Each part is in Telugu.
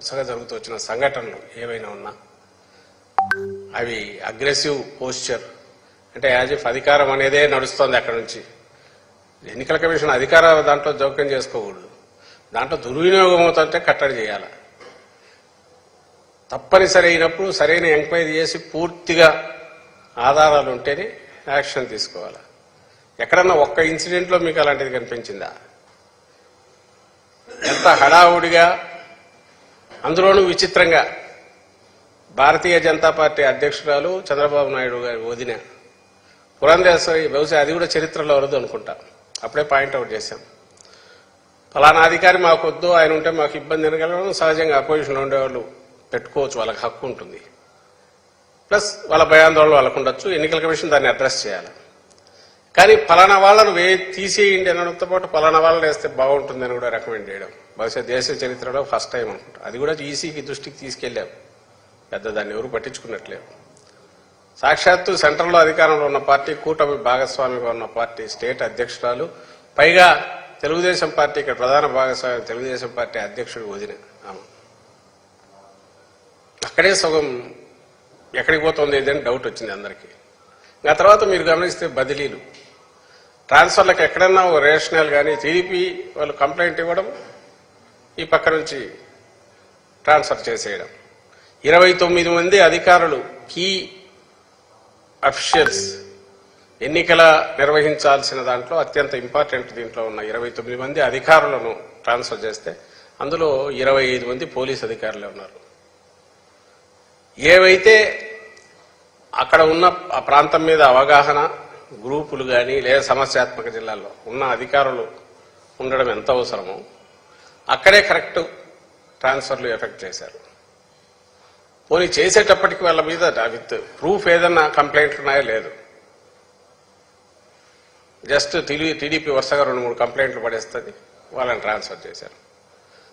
వరుసగా జరుగుతూ వచ్చిన సంఘటనలు ఏవైనా ఉన్నా అవి అగ్రెసివ్ పోస్చర్ అంటే యాజ్ ఇఫ్ అధికారం అనేదే నడుస్తోంది అక్కడ నుంచి. ఎన్నికల కమిషన్ అధికార దాంట్లో జోక్యం చేసుకోకూడదు. దాంట్లో దుర్వినియోగం అవుతుంటే కట్టడి చేయాలి. తప్పనిసరి అయినప్పుడు సరైన ఎంక్వైరీ చేసి పూర్తిగా ఆధారాలు ఉంటేనే యాక్షన్ తీసుకోవాలి. ఎక్కడన్నా ఒక్క ఇన్సిడెంట్లో మీకు అలాంటిది కనిపించిందా? ఎంత హడావుడిగా అందులోనూ విచిత్రంగా భారతీయ జనతా పార్టీ అధ్యక్షురాలు చంద్రబాబు నాయుడు గారి వదిన పురంధేశ్వరి బహుశా అది కూడా చరిత్రలో వరదు అనుకుంటా. అప్పుడే పాయింట్అవుట్ చేశాం. ఫలానా అధికారి మాకు వద్దు ఆయన ఉంటే మాకు ఇబ్బంది ఎనగలం సహజంగా అపోజిషన్లో ఉండేవాళ్ళు పెట్టుకోవచ్చు వాళ్ళకి హక్కు ఉంటుంది. ప్లస్ వాళ్ళ భయాందోళన వాళ్ళకు ఉండొచ్చు. ఎన్నికల కమిషన్ దాన్ని అడ్రస్ చేయాలి. కానీ పలానా వాళ్ళను వే తీసేయండి అనడంతో పాటు ఫలానా వాళ్ళని వేస్తే బాగుంటుందని కూడా రికమెండ్ చేయడం. బహుశా దేశ చరిత్రలో ఫస్ట్ టైం అనుకుంటా. అది కూడా ఈసీకి దృష్టికి తీసుకెళ్ళాం పెద్ద దాన్ని ఎవరు పట్టించుకున్నట్లేవు సాక్షాత్తు సెంట్రల్లో అధికారంలో ఉన్న పార్టీ కూటమి భాగస్వామిగా ఉన్న పార్టీ స్టేట్ అధ్యక్షురాలు పైగా తెలుగుదేశం పార్టీ ఇక్కడ ప్రధాన భాగస్వామి తెలుగుదేశం పార్టీ అధ్యక్షుడు వదిన ఆమె. అక్కడే సగం ఎక్కడికి పోతుంది ఏదని డౌట్ వచ్చింది అందరికీ. ఆ తర్వాత మీరు గమనిస్తే బదిలీలు. ట్రాన్స్ఫర్లకు ఎక్కడన్నా ఒక రేషనల్ కానీ టీడీపీ వాళ్ళు కంప్లైంట్ ఇవ్వడం ఈ పక్క నుంచి ట్రాన్స్ఫర్ చేసేయడం. ఇరవై తొమ్మిది మంది అధికారులు కీ అఫిషియల్స్ ఎన్నికల నిర్వహించాల్సిన దాంట్లో అత్యంత ఇంపార్టెంట్ దీంట్లో ఉన్న ఇరవై తొమ్మిది మంది అధికారులను ట్రాన్స్ఫర్ చేస్తే అందులో ఇరవై ఐదు మంది పోలీస్ అధికారులే ఉన్నారు. ఏవైతే అక్కడ ఉన్న ఆ ప్రాంతం మీద అవగాహన గ్రూపులు కానీ లేదా సమస్యాత్మక జిల్లాల్లో ఉన్న అధికారులు ఉండడం ఎంత అవసరమో అక్కడే కరెక్ట్ ట్రాన్స్ఫర్లు ఎఫెక్ట్ చేశారు. పోనీ చేసేటప్పటికి వాళ్ళ మీద విత్ ప్రూఫ్ ఏదన్నా కంప్లైంట్లు ఉన్నాయో? లేదు. జస్ట్ టీడీపీ వరుసగా రెండు మూడు కంప్లైంట్లు పడేస్తుంది వాళ్ళని ట్రాన్స్ఫర్ చేశారు.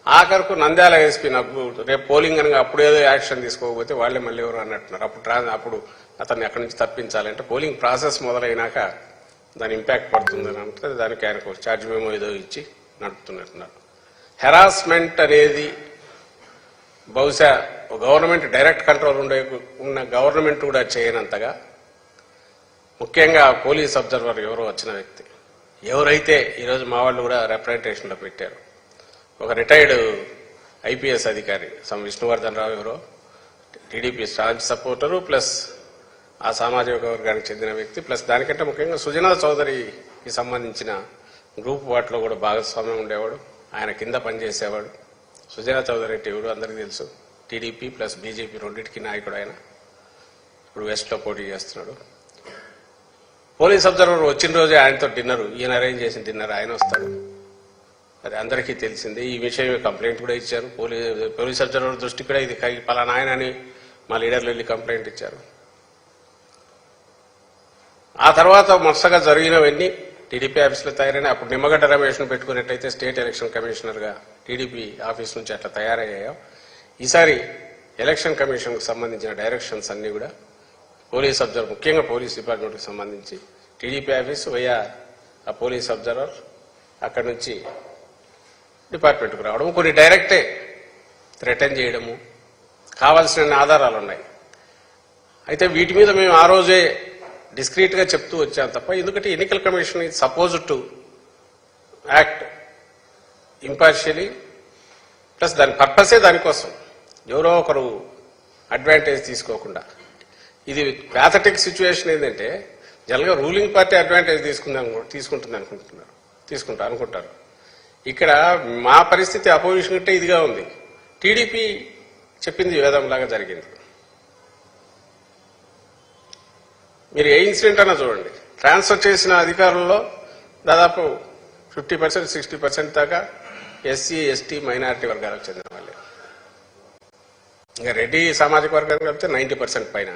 ఆఖరకు నంద్యాల ఎస్పీ నాకు రేపు పోలింగ్ అనగా అప్పుడు ఏదో యాక్షన్ తీసుకోకపోతే వాళ్ళే మళ్ళీ ఎవరు అన్నట్టున్నారు. అప్పుడు అప్పుడు అతన్ని అక్కడి నుంచి తప్పించాలంటే పోలింగ్ ప్రాసెస్ మొదలైనాక దాని ఇంపాక్ట్ పడుతుందని అంటే దానికి ఆయనకు ఛార్జ్ మేమో ఏదో ఇచ్చి నడుపుతున్నట్టున్నారు. హెరాస్మెంట్ అనేది బహుశా గవర్నమెంట్ డైరెక్ట్ కంట్రోల్ ఉండే ఉన్న గవర్నమెంట్ కూడా చేయనంతగా ముఖ్యంగా పోలీస్ అబ్జర్వర్ ఎవరో వచ్చిన వ్యక్తి. ఎవరైతే ఈరోజు మా వాళ్ళు కూడా రిప్రజెంటేషన్లో పెట్టారు. ఒక రిటైర్డ్ ఐపీఎస్ అధికారి. సమ్ విష్ణువర్ధన్ రావు ఎవరో? టీడీపీ స్టాంచ్ సపోర్టరు ప్లస్ ఆ సామాజిక వర్గానికి చెందిన వ్యక్తి. ప్లస్ దానికంటే ముఖ్యంగా సుజనా చౌదరికి సంబంధించిన గ్రూప్ వాటిలో కూడా భాగస్వామ్యం ఉండేవాడు. ఆయన కింద పనిచేసేవాడు. సుజనా చౌదరి అంటే ఎవడు అందరికీ తెలుసు. టీడీపీ ప్లస్ బీజేపీ రెండింటికి నాయకుడు ఆయన. ఇప్పుడు వెస్ట్లో పోటీ చేస్తున్నాడు. పోలీస్ అబ్జర్వర్ వచ్చిన రోజే ఆయనతో డిన్నర్. ఈయన అరేంజ్ చేసిన డిన్నర్. ఆయన వస్తాడు. అది అందరికీ తెలిసిందే. ఈ విషయం కంప్లైంట్ కూడా ఇచ్చారు. పోలీస్ పోలీస్ అబ్జర్వర్ దృష్టి కూడా ఇది పలానా ఆయన అని మా లీడర్లు వెళ్ళి కంప్లైంట్ ఇచ్చారు. ఆ తర్వాత మొత్తగా జరిగినవన్నీ టీడీపీ ఆఫీసులో తయారైన అప్పుడు నిమ్మగడ్డ రమేష్ను పెట్టుకున్నట్టయితే స్టేట్ ఎలక్షన్ కమిషనర్గా టీడీపీ ఆఫీస్ నుంచి అట్లా తయారయ్యాయో. ఈసారి ఎలక్షన్ కమిషన్కు సంబంధించిన డైరెక్షన్స్ అన్నీ కూడా పోలీస్ అబ్జర్వర్ ముఖ్యంగా పోలీస్ డిపార్ట్మెంట్కి సంబంధించి టీడీపీ ఆఫీస్ వయ్యా ఆ పోలీస్ అబ్జర్వర్ అక్కడి నుంచి డిపార్ట్మెంట్కి రావడం కొన్ని డైరెక్టే థ్రెటన్ చేయడము. కావాల్సిన ఆధారాలు ఉన్నాయి అయితే వీటి మీద మేము ఆ రోజే డిస్క్రీట్గా చెప్తూ వచ్చాం తప్ప ఎందుకంటే ఎన్నికల కమిషన్ ఇది suppose to act impartially plus దాని పర్పసే దానికోసం. ఎవరో ఒకరు అడ్వాంటేజ్ తీసుకోకుండా. ఇది ప్యాథటిక్ సిచ్యువేషన్ ఏంటంటే జనరల్గా రూలింగ్ పార్టీ అడ్వాంటేజ్ తీసుకుందాం తీసుకుంటుంది అనుకుంటున్నారు తీసుకుంటారు అనుకుంటారు. ఇక్కడ మా పరిస్థితి అపోజిషన్ కంటే ఇదిగా ఉంది. టీడీపీ చెప్పింది వేదంలాగా జరిగింది. మీరు ఏ ఇన్సిడెంట్ అన్నా చూడండి. ట్రాన్స్ఫర్ చేసిన అధికారుల్లో దాదాపు ఫిఫ్టీ పర్సెంట్ సిక్స్టీ పర్సెంట్ దాకా ఎస్సీ ఎస్టీ మైనారిటీ వర్గాలకు చెందిన వాళ్ళే. ఇంకా రెడ్డి సామాజిక వర్గానికి కలిపితే నైంటీ పర్సెంట్ పైన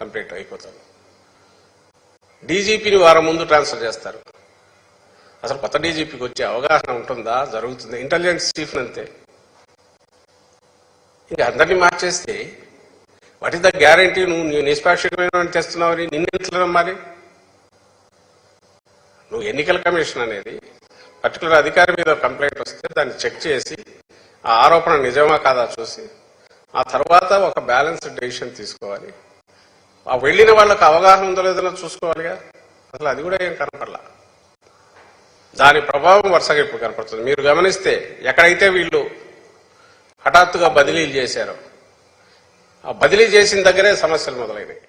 కంప్లీట్ అయిపోతుంది. డీజీపీని వారం ముందు ట్రాన్స్ఫర్ చేస్తారు. అసలు కొత్త డీజీపీకి వచ్చే అవగాహన ఉంటుందా? జరుగుతుంది? ఇంటెలిజెన్స్ చీఫ్ అంతే. ఇంకా అందరినీ మార్చేస్తే వాట్ ఇస్ ద గ్యారంటీ నువ్వు నీ నిష్పాక్షికమైన తెస్తున్నావని నిన్నెట్లా నమ్మాలి? నువ్వు ఎన్నికల కమిషన్ అనేది పర్టికులర్ అధికారి మీద కంప్లైంట్ వస్తే దాన్ని చెక్ చేసి ఆ ఆరోపణ నిజమా కాదా చూసి ఆ తర్వాత ఒక బ్యాలెన్స్డ్ డెసిషన్ తీసుకోవాలి. ఆ వెళ్ళిన వాళ్ళకి అవగాహన ఉందో లేదో చూసుకోవాలిగా. అసలు అది కూడా ఏం కనపడలా. దాని ప్రభావం వరుసగా ఇప్పుడు కనపడుతుంది. మీరు గమనిస్తే ఎక్కడైతే వీళ్ళు హఠాత్తుగా బదిలీలు చేశారో ఆ బదిలీ చేసిన దగ్గరే సమస్యలు మొదలైనాయి.